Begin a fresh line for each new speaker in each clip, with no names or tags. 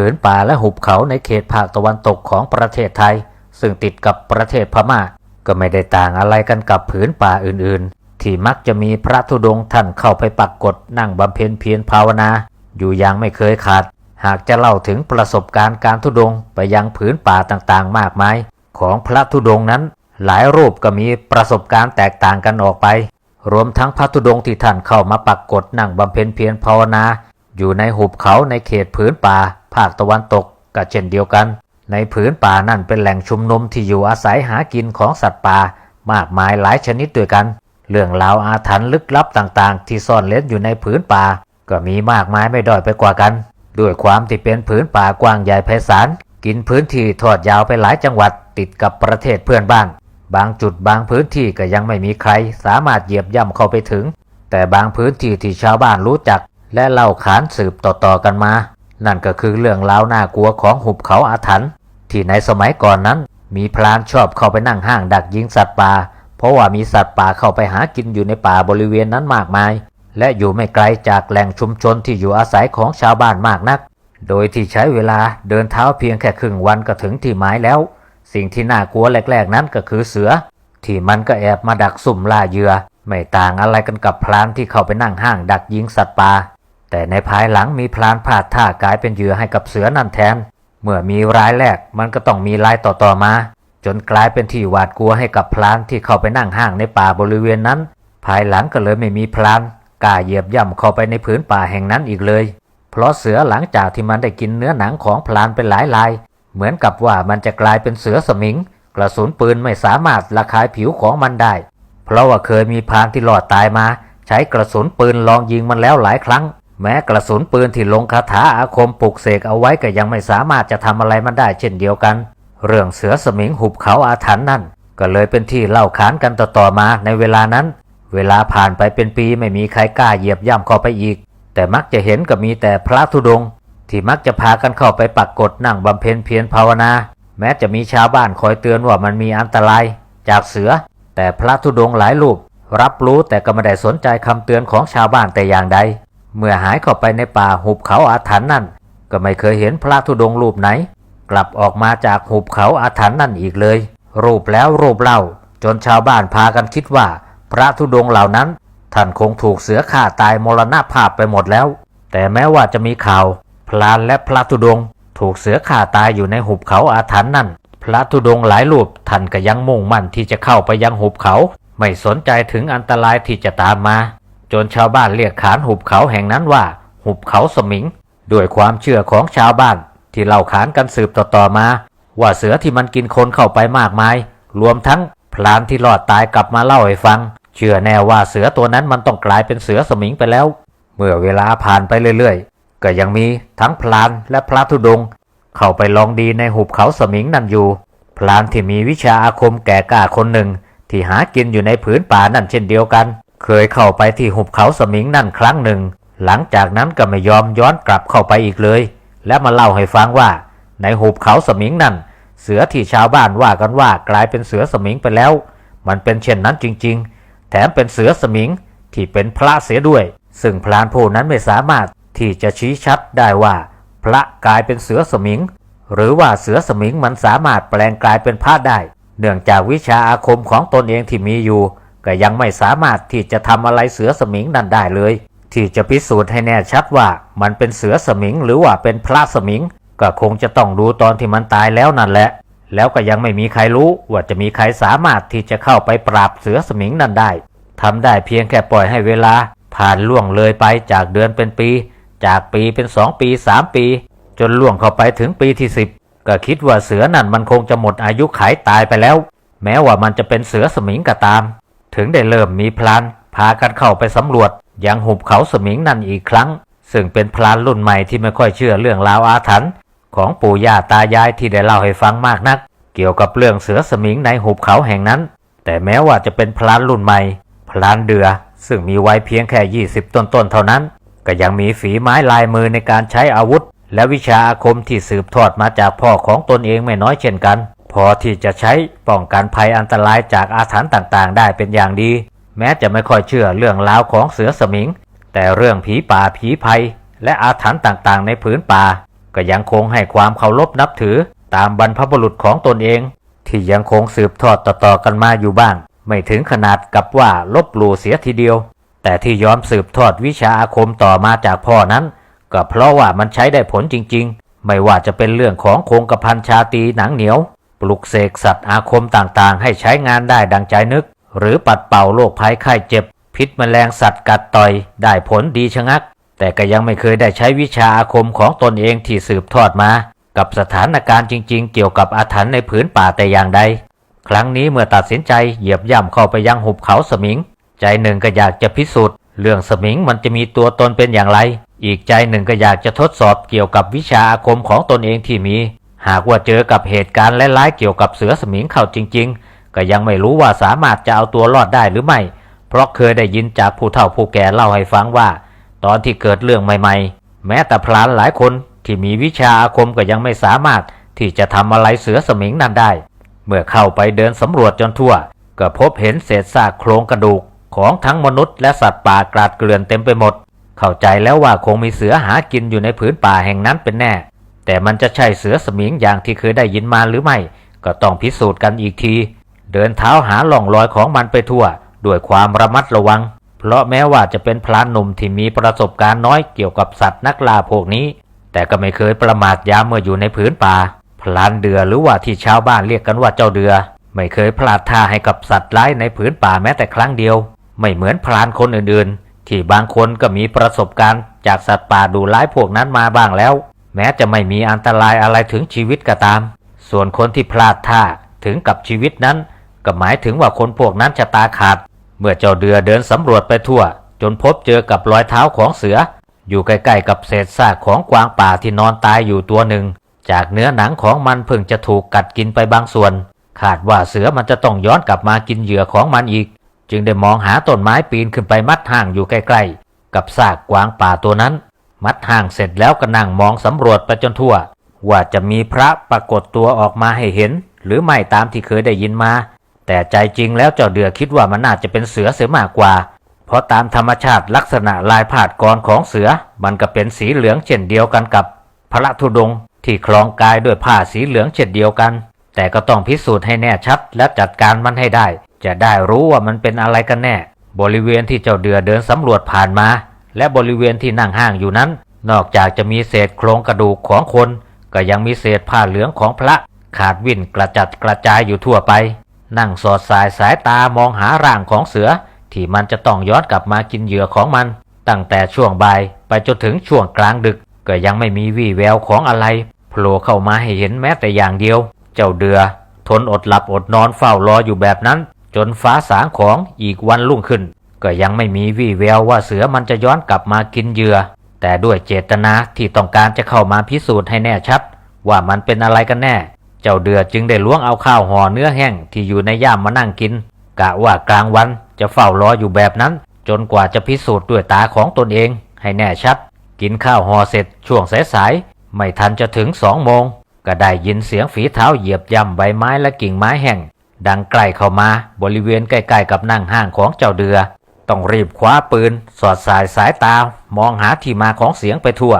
ผืนป่าและหุบเขาในเขตภาคตะวันตกของประเทศไทย ซึ่งติดกับประเทศพม่า ก็ไม่ได้ต่างอะไรกันกับผืนป่าอื่นๆ ที่มักจะมีพระธุดงค์ท่านเข้าไปปักกฏนั่งบำเพ็ญเพียรภาวนา อยู่อย่างไม่เคยขาด หากจะเล่าถึงประสบการณ์การธุดงค์ไปยังผืนป่าต่างๆ มากมาย ของพระธุดงค์นั้น หลายรูปก็มีประสบการณ์แตกต่างกันออกไป รวมทั้งพระธุดงค์ที่ท่านเข้ามาปักกฏนั่งบำเพ็ญเพียรภาวนา อยู่ในหุบเขาในเขตผืนป่า ภาคตะวันตกก็เช่นเดียวกัน ในผืนป่านั่นเป็นแหล่งชุมนุมที่อยู่อาศัยหากินของสัตว์ป่ามากมายหลายชนิดด้วยกัน เรื่องราวอาถรรพ์ลึกลับต่างๆ ที่ซ่อนเล้นอยู่ในผืนป่า ก็มีมากมายไม่ด้อยไปกว่ากัน ด้วยความที่เป็นผืนป่ากว้างใหญ่ไพศาลกินพื้นที่ทอดยาวไปหลายจังหวัดติดกับประเทศเพื่อนบ้าน บางจุดบางพื้นที่ก็ยังไม่มีใคร สามารถเหยียบย่ำเข้าไปถึง แต่บางพื้นที่ที่ชาวบ้านรู้จัก และเล่าขานสืบต่อๆกันมา นั่นก็คือเรื่องราวน่ากลัวของหุบเขาอาถรรพ์ที่ในสมัยก่อนนั้น มีพรานชอบเข้าไปนั่งห้างดักยิงสัตว์ป่า เพราะว่ามีสัตว์ป่าเข้าไปหากินอยู่ในป่าบริเวณนั้นมากมาย และอยู่ไม่ไกลจากแหล่งชุมชนที่อยู่อาศัยของชาวบ้านมากนัก โดยที่ใช้เวลาเดินเท้าเพียงแค่ครึ่งวันก็ถึงที่หมายแล้ว สิ่งที่น่ากลัวแรกๆนั้นก็คือเสือ ที่มันก็แอบมาดักสุ่มล่าเหยื่อไม่ต่างอะไรกันกับพรานที่เข้าไปนั่งห้างดักยิงสัตว์ป่า แต่ในภายหลังมีพรานพลาดท่ากลายเป็นเหยื่อให้กับเสือนั่นแทน เมื่อมีรายแรกมันก็ต้องมีรายต่อๆมา จนกลายเป็นที่หวาดกลัวให้กับพรานที่เข้าไปนั่งห้างในป่าบริเวณนั้น ภายหลังก็เลยไม่มีพรานกล้าเหยียบย่ำเข้าไปในผืนป่าแห่งนั้นอีกเลย เพราะเสือหลังจากที่มันได้กินเนื้อหนังของพรานเป็นหลายลาย เหมือนกับว่ามันจะกลายเป็นเสือสมิง กระสุนปืนไม่สามารถระคายผิวของมันได้ เพราะว่าเคยมีพรานที่รอดตายมา ใช้กระสุนปืนลองยิงมันแล้วหลายครั้ง แม้กระสุนปืนที่ลงคาถาอาคมปลุกเสกเอาไว้ก็ยังไม่สามารถจะทำอะไรมันได้เช่นเดียวกัน เรื่องเสือสมิงหุบเขาอาถรรพ์นั่น ก็เลยเป็นที่เล่าขานกันต่อๆมาในเวลานั้น เวลาผ่านไปเป็นปีไม่มีใครกล้าเหยียบย่ำเข้าไปอีก แต่มักจะเห็นก็มีแต่พระธุดงค์ที่มักจะพากันเข้าไปปักกฏนั่งบำเพ็ญเพียรภาวนา แม้จะมีชาวบ้านคอยเตือนว่ามันมีอันตราย จากเสือ แต่พระธุดงค์หลายรูป รับรู้แต่ก็ไม่ได้สนใจคำเตือนของชาวบ้านแต่อย่างใด เมื่อหายเข้าไปในป่าหุบเขาอาถรรพ์นั่น ก็ไม่เคยเห็นพระธุดงรูปไหน กลับออกมาจากหุบเขาอาถรรพ์นั่นอีกเลย รูปแล้วรูปเล่า จนชาวบ้านพากันคิดว่า พระธุดงเหล่านั้น ท่านคงถูกเสือฆ่าตายมรณภาพไปหมดแล้ว แต่แม้ว่าจะมีข่าว พลานและพระธุดง ถูกเสือฆ่าตายอยู่ในหุบเขาอาถรรพ์นั่น พระธุดงหลายรูปท่านก็ยังมุ่งมั่นที่จะเข้าไปยังหุบเขา ไม่สนใจถึงอันตรายที่จะตามมา จนชาวบ้านเรียกขานหุบเขาแห่งนั้นว่า หุบเขาสมิงด้วยความเชื่อของชาวบ้านที่เล่าขานกันสืบต่อๆมา ว่าเสือที่มันกินคนเข้าไปมากมาย รวมทั้งพลานที่รอดตายกลับมาเล่าให้ฟัง เชื่อแน่ว่าเสือตัวนั้นมันต้องกลายเป็นเสือสมิงไปแล้ว เมื่อเวลาผ่านไปเรื่อยๆ ก็ยังมีทั้งพลานและพระธุดง เข้าไปลองดีในหุบเขาสมิงนั่นอยู่ พลานที่มีวิชาอาคมแก่กล้าคนหนึ่ง ที่หากินอยู่ในผืนป่านั่นเช่นเดียวกัน เคยเข้าไปที่หุบเขาสมิงนั่นครั้งหนึ่ง หลังจากนั้นก็ไม่ยอมย้อนกลับเข้าไปอีกเลย และมาเล่าให้ฟังว่า ในหุบเขาสมิงนั่น เสือที่ชาวบ้านว่ากันว่ากลายเป็นเสือสมิงไปแล้ว มันเป็นเช่นนั้นจริง ๆ แถมเป็นเสือสมิงที่เป็นพระเสียด้วย ซึ่งพรานผู้นั้นไม่สามารถที่จะชี้ชัดได้ว่า พระกลายเป็นเสือสมิง หรือว่าเสือสมิงมันสามารถแปลงกลายเป็นพระได้ เนื่องจากวิชาอาคมของตนเองที่มีอยู่ ก็ยังไม่สามารถที่จะทำอะไรเสือสมิงนั่นได้เลย ที่จะพิสูจน์ให้แน่ชัดว่ามันเป็นเสือสมิงหรือว่าเป็นพระสมิง ก็คงจะต้องดูตอนที่มันตายแล้วนั่นแหละ แล้วก็ยังไม่มีใครรู้ว่าจะมีใครสามารถที่จะเข้าไปปราบเสือสมิงนั่นได้ทำได้เพียงแค่ปล่อยให้เวลา ผ่านล่วงเลยไปจากเดือนเป็นปี จากปีเป็นสองปีสามปี จนล่วงเข้าไปถึงปีที่สิบก็คิดว่าเสือนั่นมันคงจะหมดอายุขัยตายไปแล้ว แม้ว่ามันจะเป็นเสือสมิงก็ตาม ถึงได้เริ่มมีพลานพากันเข้าไปสำรวจยังหุบเขาสมิงนั่นอีกครั้ง ซึ่งเป็นพลานรุ่นใหม่ที่ไม่ค่อยเชื่อเรื่องราวอาถรรพ์ของปู่ย่าตายายที่ได้เล่าให้ฟังมากนัก เกี่ยวกับเรื่องเสือสมิงในหุบเขาแห่งนั้น แต่แม้ว่าจะเป็นพลานรุ่นใหม่ พลานเดือ ซึ่งมีไวัยเพียงแค่ 20 ต้นๆเท่านั้น ก็ยังมีฝีไม้ลายมือในการใช้อาวุธ และวิชาอาคมที่สืบทอดมาจากพ่อของตนเองไม่น้อยเช่นกัน พอที่จะใช้ป้องกันภัยอันตรายจากอาถรรพ์ต่างๆ ได้เป็นอย่างดี แม้จะไม่ค่อยเชื่อเรื่องราวของเสือสมิง แต่เรื่องผีป่าผีภัย และอาถรรพ์ต่างๆ ในผืนป่า ก็ยังคงให้ความเคารพนับถือตามบรรพบุรุษของตนเอง ที่ยังคงสืบทอดต่อๆกันมาอยู่บ้าง ไม่ถึงขนาดกับว่าลบหลู่เสียทีเดียว แต่ที่ยอมสืบทอดวิชาอาคมต่อมาจากพ่อนั้น ก็เพราะว่ามันใช้ได้ผลจริง ๆ ไม่ว่าจะเป็นเรื่องของโครงกระพันชาตีหนังเหนียว ปลุกเสกสัตว์อาคมต่างๆ ให้ใช้งานได้ดังใจนึก หรือปัดเป่าโรคภัยไข้เจ็บ พิษแมลงสัตว์กัดต่อย ได้ผลดีชะงัก แต่ก็ยังไม่เคยได้ใช้วิชาอาคมของตนเองที่สืบทอดมา กับสถานการณ์จริงๆ เกี่ยวกับอาถรรพ์ในผืนป่าแต่อย่างใด ครั้งนี้เมื่อตัดสินใจเหยียบย่ำเข้าไปยังหุบเขาสมิง ใจหนึ่งก็อยากจะพิสูจน์เรื่องสมิงมันจะมีตัวตนเป็นอย่างไร อีกใจหนึ่งก็อยากจะทดสอบเกี่ยวกับวิชาอาคมของตนเองที่มี หากว่าเจอกับเหตุการณ์ร้ายๆเกี่ยวกับเสือสมิงเข้าจริง ๆ ก็ยังไม่รู้ว่าสามารถจะเอาตัวรอดได้หรือไม่ เพราะเคยได้ยินจากผู้เฒ่าผู้แก่เล่าให้ฟังว่า ตอนที่เกิดเรื่องใหม่ๆ แม้แต่พรานหลายคนที่มีวิชาอาคมก็ยังไม่สามารถที่จะทำอะไรเสือสมิงนั้นได้ เมื่อเข้าไปเดินสำรวจจนทั่ว ก็พบเห็นเศษซากโครงกระดูกของทั้งมนุษย์และสัตว์ป่ากราดเกลื่อนเต็มไปหมด เข้าใจแล้วว่าคงมีเสือหากินอยู่ในผืนป่าแห่งนั้นเป็นแน่ แต่มันจะใช่เสือสมิงอย่างที่เคยได้ยินมาหรือไม่ ก็ต้องพิสูจน์กันอีกที เดินเท้าหาล่องรอยของมันไปทั่ว ด้วยความระมัดระวัง เพราะแม้ว่าจะเป็นพลานหนุ่มที่มีประสบการณ์น้อยเกี่ยวกับสัตว์นักล่าพวกนี้ แต่ก็ไม่เคยประมาทยามเมื่ออยู่ในผืนป่า พลานเดือหรือว่าที่ชาวบ้านเรียกกันว่าเจ้าเดือ ไม่เคยพลาดท่าให้กับสัตว์ร้ายในผืนป่าแม้แต่ครั้งเดียว ไม่เหมือนพลานคนอื่นๆ ที่บางคนก็มีประสบการณ์จากสัตว์ป่าดูร้ายพวกนั้นมาบ้างแล้ว แม้จะไม่มีอันตรายอะไรถึงชีวิตก็ตาม ส่วนคนที่พลาดท่าถึงกับชีวิตนั้นก็หมายถึงว่าคนพวกนั้นจะตาขาด เมื่อเจ้าเดือเดินสำรวจไปทั่ว จนพบเจอกับรอยเท้าของเสือ อยู่ใกล้ๆกับเศษซากของกวางป่าที่นอนตายอยู่ตัวหนึ่ง จากเนื้อหนังของมันเพิ่งจะถูกกัดกินไปบางส่วนคาดว่าเสือมันจะต้องย้อนกลับมากินเหยื่อของมันอีก จึงได้มองหาต้นไม้ปีนขึ้นไปมัดห่างอยู่ใกล้ๆ กับซากกวางป่าตัวนั้น มัดห่างเสร็จแล้วก็นั่งมองสำรวจไปจนทั่ว ว่าจะมีพระปรากฏตัวออกมาให้เห็น หรือไม่ตามที่เคยได้ยินมา แต่ใจจริงแล้วเจ้าเดือคิดว่ามันน่าจะเป็นเสือเสียมากกว่า เพราะตามธรรมชาติลักษณะลายผาดกรของเสือ มันก็เป็นสีเหลืองเช่นเดียวกันกับ พระธุดงที่คลองกายด้วยผ้าสีเหลืองเช่นเดียวกัน แต่ก็ต้องพิสูจน์ให้แน่ชัดและจัดการมันให้ได้ จะได้รู้ว่ามันเป็นอะไรกันแน่ บริเวณที่เจ้าเดือเดินสำรวจผ่านมา และบริเวณที่นั่งห้างอยู่นั้น นอกจากจะมีเศษโครงกระดูกของคน ก็ยังมีเศษผ้าเหลืองของพระ ขาดวิ่นกระจัดกระจายอยู่ทั่วไป นั่งสอดสายสายตามองหาร่างของเสือ ที่มันจะต้องย้อนกลับมากินเหยื่อของมัน ตั้งแต่ช่วงบ่ายไปจนถึงช่วงกลางดึก ก็ยังไม่มีวี่แววของอะไรโผล่เข้ามาให้เห็นแม้แต่อย่างเดียว เจ้าเดือ ทนอดหลับอดนอนเฝ้ารออยู่แบบนั้น จนฟ้าสางของอีกวันรุ่งขึ้น ก็ยังไม่มีวี่แววว่าเสือมันจะย้อนกลับมากินเหยื่อ แต่ด้วยเจตนาที่ต้องการจะเข้ามาพิสูจน์ให้แน่ชัด ว่ามันเป็นอะไรกันแน่ เจ้าเดือจึงได้ล้วงเอาข้าวห่อเนื้อแห้งที่อยู่ในย่ามมานั่งกิน กะว่ากลางวันจะเฝ้ารออยู่แบบนั้น จนกว่าจะพิสูจน์ด้วยตาของตนเอง ให้แน่ชัด กินข้าวห่อเสร็จช่วงสายๆไม่ทันจะถึงสองโมงก็ได้ยินเสียงฝีเท้าเหยียบย่ำใบไม้และกิ่งไม้แห้งดังใกล้เข้ามาบริเวณใกล้ๆกับนั่งห้างของเจ้าเดือ ต้องรีบคว้าปืน สอดสายสายตามองหาที่มาของเสียงไปทั่ว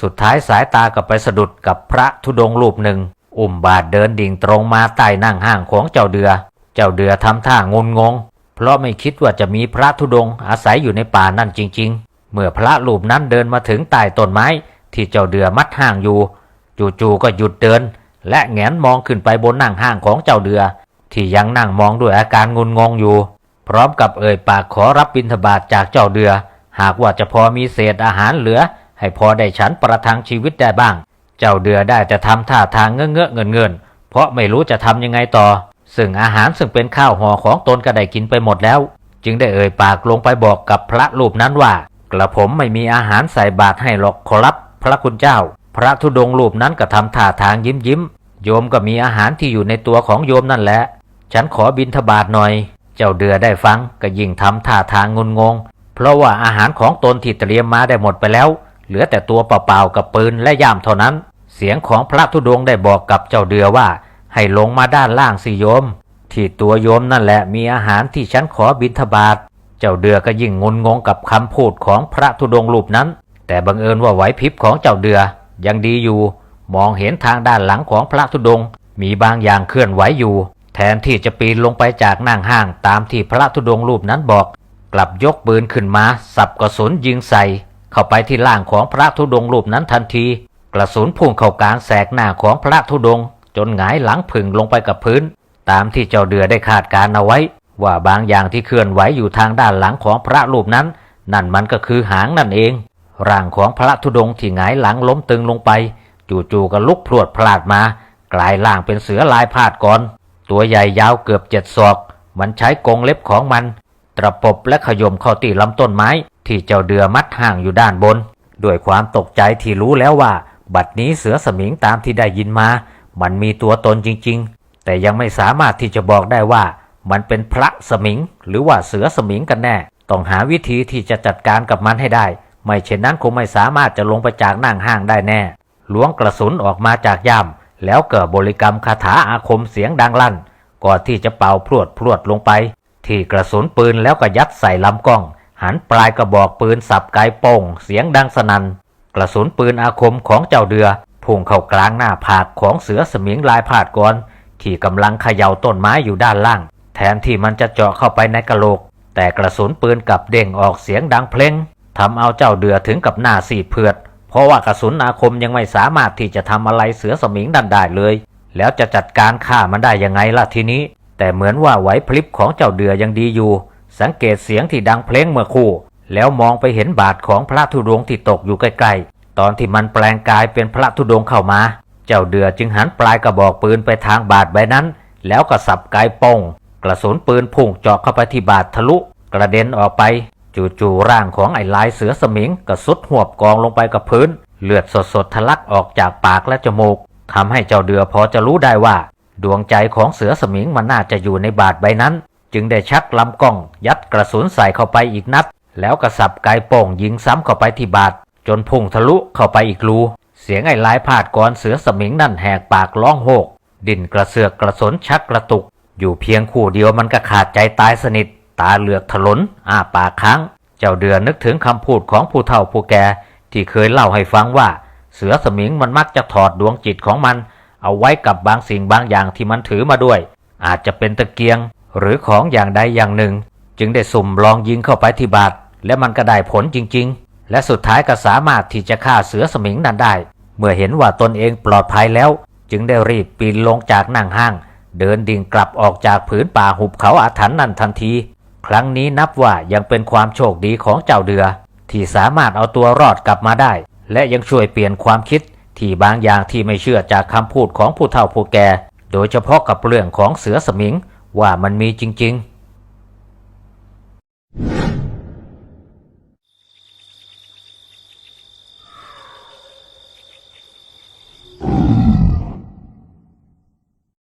สุดท้ายสายตาก็ไปสะดุดกับพระธุดงรูปหนึ่ง อุ้มบาทเดินดิ่งตรงมาใต้นั่งห้างของเจ้าเดือ เจ้าเดือทำท่างุนงง เพราะไม่คิดว่าจะมีพระธุดงอาศัยอยู่ในป่านั่นจริง ๆ เมื่อพระรูปนั้นเดินมาถึงใต้ต้นไม้ ที่เจ้าเดือมัดห้างอยู่ จู่ๆก็หยุดเดิน และแงนมองขึ้นไปบนนั่งห้างของเจ้าเดือ ที่ยังนั่งมองด้วยอาการงุนงงอยู่ พร้อมกับเอ่ยปากขอรับบิณฑบาตจากเจ้าเดือ หากว่าจะพอมีเศษอาหารเหลือ ให้พอได้ฉันประทังชีวิตได้บ้าง เจ้าเดือได้แต่ทำท่าทางเงื้อเงื้อเงินเงินเพราะไม่รู้จะทำยังไงต่อ ซึ่งอาหารซึ่งเป็นข้าวห่อของตนก็ได้กินไปหมดแล้ว จึงได้เอ่ยปากลงไปบอกกับพระรูปนั้นว่า กระผมไม่มีอาหารใส่บาตรให้หรอกขอรับพระคุณเจ้า พระธุดงค์รูปนั้นก็ทำท่าทางยิ้มยิ้มโยมก็มีอาหารที่อยู่ในตัวของโยมนั่นแหละ ฉันขอบินทบาทหน่อย เจ้าเดือได้ฟังก็ยิ่งทำท่าทางงุนงง เพราะว่าอาหารของตนที่เตรียมมาได้หมดไปแล้ว เหลือแต่ตัวเปล่าๆกับปืนและย่ามเท่านั้น เสียงของพระธุดงได้บอกกับเจ้าเดือว่า ให้ลงมาด้านล่างสิโยม ที่ตัวโยมนั่นแหละมีอาหารที่ฉันขอบินทบาทเจ้าเดือก็ยิ่งงุนงงกับคำพูดของพระธุดงรูปนั้น แต่บังเอิญว่าไหวพริบของเจ้าเดือยังดีอยู่ มองเห็นทางด้านหลังของพระธุดงมีบางอย่างเคลื่อนไหวอยู่ แทนที่จะปีนลงไปจากนั่งห้างตามที่พระธุดงค์รูปนั้นบอก กลับยกปืนขึ้นมาสับกระสุนยิงใส่ เข้าไปที่ล่างของพระธุดงค์รูปนั้นทันที กระสุนพุ่งเข้ากลางแสกหน้าของพระธุดงค์จนหงายหลังผึ่งลงไปกับพื้น ตามที่เจ้าเดือได้คาดการเอาไว้ ว่าบางอย่างที่เคลื่อนไหวอยู่ทางด้านหลังของพระรูปนั้น นั่นมันก็คือหางนั่นเอง ร่างของพระธุดงค์ที่หงายหลังล้มตึงลงไป จู่ๆก็ลุกพรวดพลาดมา กลายร่างเป็นเสือลายพาดก่อน ตัวใหญ่ยาวเกือบเจ็ดศอก มันใช้กรงเล็บของมัน ตระปบและขยมเข้าตีลำต้นไม้ ที่เจ้าเดือมัดห่างอยู่ด้านบน ด้วยความตกใจที่รู้แล้วว่า บัดนี้เสือสมิงตามที่ได้ยินมา มันมีตัวตนจริง ๆ แต่ยังไม่สามารถที่จะบอกได้ว่า มันเป็นพระสมิง หรือว่าเสือสมิงกันแน่ ต้องหาวิธีที่จะจัดการกับมันให้ได้ ไม่เช่นนั้นคงไม่สามารถจะลงไปจากนั่งห้างได้แน่ล้วงกระสุนออกมาจากย่าม แล้วเกิดบริกรรมคาถาอาคมเสียงดังลั่น ก่อนที่จะเป่าพรวดพรวดลงไป ที่กระสุนปืนแล้วก็ยัดใส่ลำกล้อง หันปลายกระบอกปืนสับไกโป่งเสียงดังสนัน่นกระสุนปืนอาคมของเจ้าเดือพุ่งเข้ากลางหน้าผากของเสือสมิงลายพาดก่อนที่กำลังเขย่าต้นไม้อยู่ด้านล่าง แทนที่มันจะเจาะเข้าไปในกระโหลก แต่กระสุนปืนกลับเด้งออกเสียงดังเพลงทำเอาเจ้าเดือถึงกับหน้าซีเผือด เพราะว่ากระสุนอาคมยังไม่สามารถที่จะทำอะไรเสือสมิงดันได้เลย แล้วจะจัดการฆ่ามันได้ยังไงล่ะทีนี้ แต่เหมือนว่าไหวพลิบของเจ้าเดือยังดีอยู่ สังเกตเสียงที่ดังเพลงเมื่อคู่ แล้วมองไปเห็นบาทของพระธุดงที่ตกอยู่ใกล้ๆ ตอนที่มันแปลงกายเป็นพระธุดงเข้ามา เจ้าเดือจึงหันปลายกระบอกปืนไปทางบาทใบนั้น แล้วก็สับไกโป้งกระสุนปืนพุ่งเจาะเข้าไปที่บาททะลุ กระเด็นออกไป จู่ๆร่างของไอ้ลายเสือสมิงก็สุดหวบกองลงไปกับพื้น เลือดสดๆทะลักออกจากปากและจมูกทำให้เจ้าเดือพอจะรู้ได้ว่า ดวงใจของเสือสมิงมันน่าจะอยู่ในบาทใบนั้น จึงได้ชักลำกล้อง ยัดกระสุนใส่เข้าไปอีกนัด แล้วกระสับไกโป่งยิงซ้ำเข้าไปที่บาทจนพุ่งทะลุเข้าไปอีกรูเสียงไอ้ลายพาดก่อนเสือสมิงนั่นแหกปากร้องโหก ดิ่นกระเสือกกระสนชักกระตุก อยู่เพียงคู่เดียวมันก็ขาดใจตายสนิท ตาเหลือกถลนอ้าปากค้าง เจ้าเดือนนึกถึงคำพูดของผู้เฒ่าผู้แก่ที่เคยเล่าให้ฟังว่า เสือสมิงมันมักจะถอดดวงจิตของมัน เอาไว้กับบางสิ่งบางอย่างที่มันถือมาด้วย อาจจะเป็นตะเกียง หรือของอย่างใดอย่างหนึ่ง จึงได้สุ่มลองยิงเข้าไปที่บาทและมันก็ได้ผลจริง ๆ และสุดท้ายก็สามารถที่จะฆ่าเสือสมิงนั้นได้ เมื่อเห็นว่าตนเองปลอดภัยแล้ว จึงได้รีบปีนลงจากนั่งห้าง เดินดิ่งกลับออกจากผืนป่าหุบเขาอาถรรพ์นั่นทันที ครั้งนี้นับว่ายังเป็นความโชคดีของเจ้าเดือ ที่สามารถเอาตัวรอดกลับมาได้ และยังช่วยเปลี่ยนความคิดที่บางอย่างที่ไม่เชื่อจากคำพูดของผู้เฒ่าผู้แก่ โดยเฉพาะกับเรื่องของเสือสมิงว่ามันมีจริง ๆ